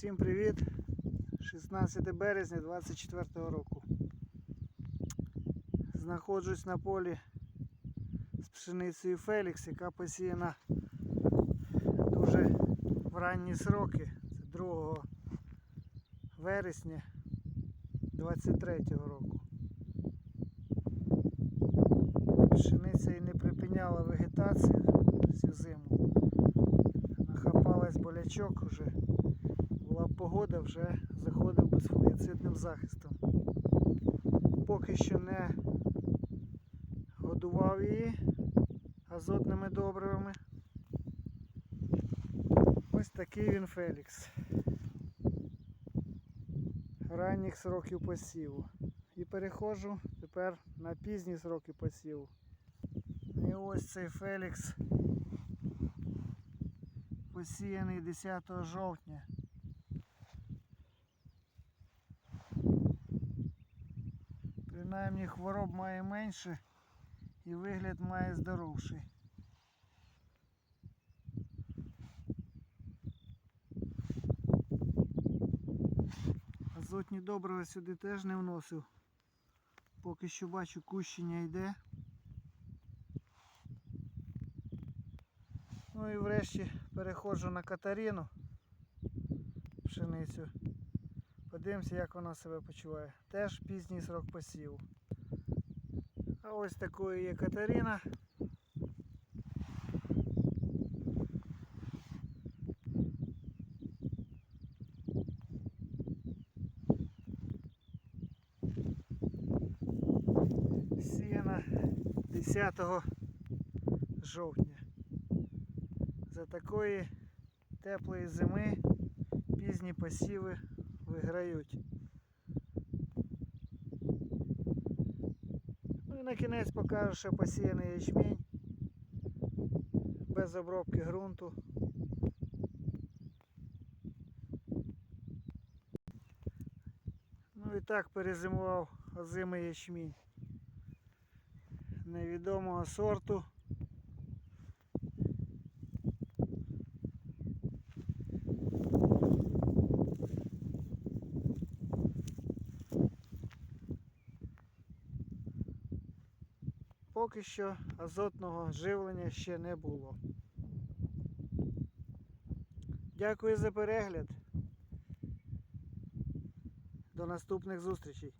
Всім привіт! 16 березня 24 року. Знаходжусь на полі з пшеницею Фелікс, яка посіяна дуже в ранні сроки. Це 2 вересня 23 року. Пшениця і не припиняла вегетацію всю зиму. Нахапалась болячок була погода, вже заходив безфунгіцидним захистом. Поки що не годував її азотними добривами. Ось такий він Фелікс. Ранніх сроків посіву. І переходжу тепер на пізні сроки посіву. І ось цей Фелікс посіяний 10 жовтня. Принаймні хвороб має менше і вигляд має здоровший. Азотні добрива сюди теж не вносив. Поки що бачу кущення йде. Ну і врешті переходжу на Катаріну пшеницю. Подивимося, як вона себе почуває. Теж пізній срок посіву. А ось такою є Катерина. Сіяна 10 жовтня. За такої теплої зими пізні посіви виграють. Ну і на кінець покажу, що посіяний ячмінь без обробки ґрунту. Ну і так перезимував озимий ячмінь невідомого сорту. Поки що азотного живлення ще не було. Дякую за перегляд. До наступних зустрічей.